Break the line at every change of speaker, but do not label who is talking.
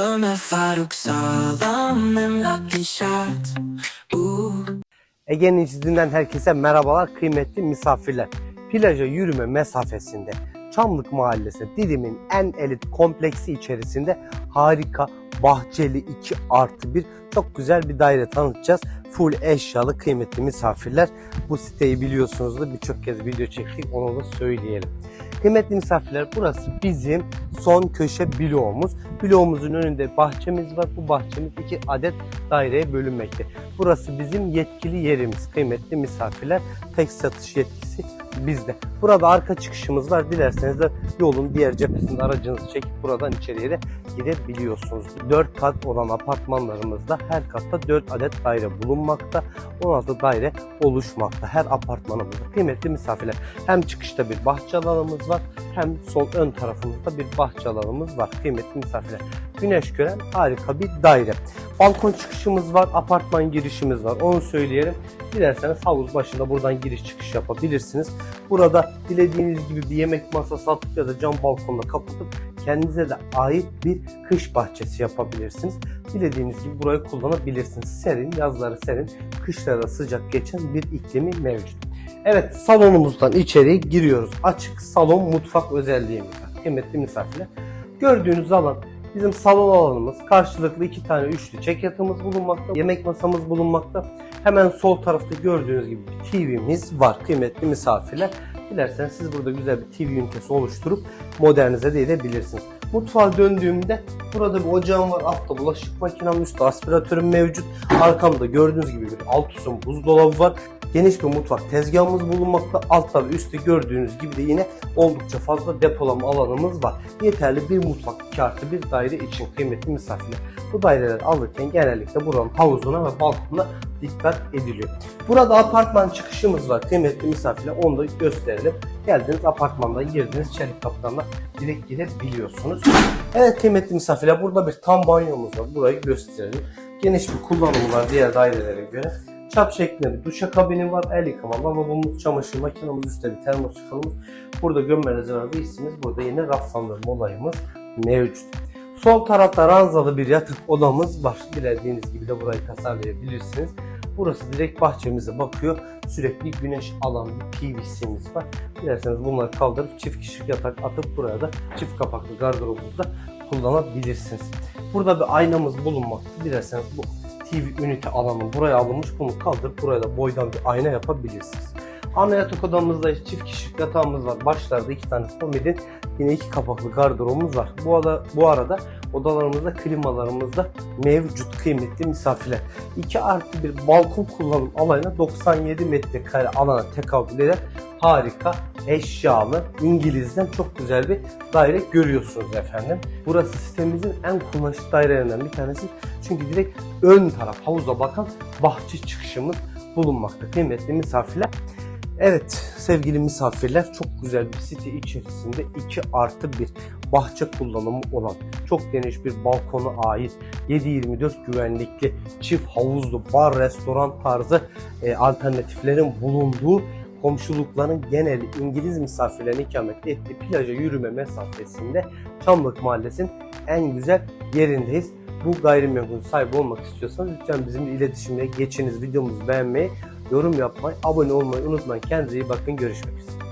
Ömer Faruk sağlam emlak inşaat uh.
Ege'nin izninden herkese merhabalar kıymetli misafirler. Plaja yürüme mesafesinde Çamlık Mahallesi Didim'in en elit kompleksi içerisinde harika bahçeli 2 artı 1 çok güzel bir daire tanıtacağız. Full eşyalı kıymetli misafirler. Bu siteyi biliyorsunuzdur birçok kez video çektik onu da söyleyelim. Kıymetli misafirler burası bizim son köşe bloğumuz. Bloğumuzun önünde bahçemiz var. Bu bahçemiz iki adet daireye bölünmekte. Burası bizim yetkili yerimiz kıymetli misafirler. Tek satış yetkisi bizde. Burada arka çıkışımız var. Dilerseniz de yolun diğer cephesinde aracınızı çekip buradan içeriye de gidebiliyorsunuz. 4 kat olan apartmanlarımızda her katta 4 adet daire bulunmakta. 16 daire oluşmakta her apartmanımızda. Kıymetli misafirler hem çıkışta bir bahçe alanımız var hem sol ön tarafımızda bir bahçe alanımız var. Kıymetli misafirler. Güneş gören harika bir daire. Balkon çıkışımız var, apartman girişimiz var. Onu söyleyelim. Dilerseniz havuz başında buradan giriş çıkış yapabilirsiniz. Burada dilediğiniz gibi bir yemek masası atıp ya da cam balkonla kapatıp kendinize de ait bir kış bahçesi yapabilirsiniz. Dilediğiniz gibi burayı kullanabilirsiniz. Serin, yazları serin, kışları da sıcak geçen bir iklimi mevcut. Evet salonumuzdan içeri giriyoruz. Açık salon mutfak özelliğimiz var. Kıymetli misafirler. Gördüğünüz alan bizim salon alanımız. Karşılıklı iki tane üçlü çek yatağımız bulunmakta. Yemek masamız bulunmakta. Hemen sol tarafta gördüğünüz gibi bir TV'miz var kıymetli misafirler. Dilerseniz siz burada güzel bir TV ünitesi oluşturup modernize de edebilirsiniz. Mutfağa döndüğümde burada bir ocağım var. Altta bulaşık makinem, üstte aspiratörüm mevcut. Arkamda gördüğünüz gibi bir alt üstün buzdolabı var. Geniş bir mutfak tezgahımız bulunmakta. Altta ve üstte gördüğünüz gibi de yine oldukça fazla depolama alanımız var. Yeterli bir mutfak 2 artı bir daire için kıymetli misafirler. Bu daireleri alırken genellikle buranın havuzuna ve balkonuna dikkat ediliyor. Burada apartman çıkışımız var kıymetli misafirler. Onu da gösterelim. Geldiniz apartmandan girdiniz çelik kapıdan da direkt girebiliyorsunuz. Evet kıymetli misafirler burada bir tam banyomuz var. Burayı gösterelim. Geniş bir kullanımı var diğer dairelere göre. Çap şeklinde bir duşakabini var. El yıkama, lavabomuz, çamaşır makinamız, üstte bir termosifonumuz. Burada gömme rezervü isterseniz burada yine raflandırma olayımız mevcut. Sol tarafta ranzalı bir yatak odamız var. Dilediğiniz gibi de burayı tasarlayabilirsiniz. Burası direkt bahçemize bakıyor. Sürekli güneş alan bir PVC'miz var. Dilerseniz bunları kaldırıp çift kişilik yatak atıp buraya da çift kapaklı gardırobunuzda kullanabilirsiniz. Burada bir aynamız bulunmakta. Dilerseniz bu TV ünite alanı buraya alınmış. Bunu kaldırıp buraya da boydan bir ayna yapabilirsiniz. Ana yatak odamızda çift kişilik yatağımız var. Başlarda iki tane komodin, yine iki kapaklı gardırobumuz var. Bu arada, bu arada odalarımızda klimalarımız da mevcut kıymetli misafirler. 2 artı bir balkon kullanım alanına 97 metrekare alana tekabül eden harika eşyalı İngiliz'den çok güzel bir daire görüyorsunuz efendim. Burası sitemizin en kullanışlı dairelerinden bir tanesi. Çünkü direkt ön taraf havuza bakan bahçe çıkışımız bulunmakta kıymetli misafirler. Evet sevgili misafirler çok güzel bir site içerisinde 2 artı 1 bahçe kullanımı olan çok geniş bir balkona ait 7-24 güvenlikli çift havuzlu bar restoran tarzı e, alternatiflerin bulunduğu komşulukların genel İngiliz misafirlerin ikamet ettiği plaja yürüme mesafesinde Çamlık Mahallesi'nin en güzel yerindeyiz. Bu gayrimenkul sahibi olmak istiyorsanız lütfen bizimle iletişime geçiniz, videomuzu beğenmeyi, yorum yapmayı, abone olmayı unutmayın. Kendinize iyi bakın. Görüşmek üzere.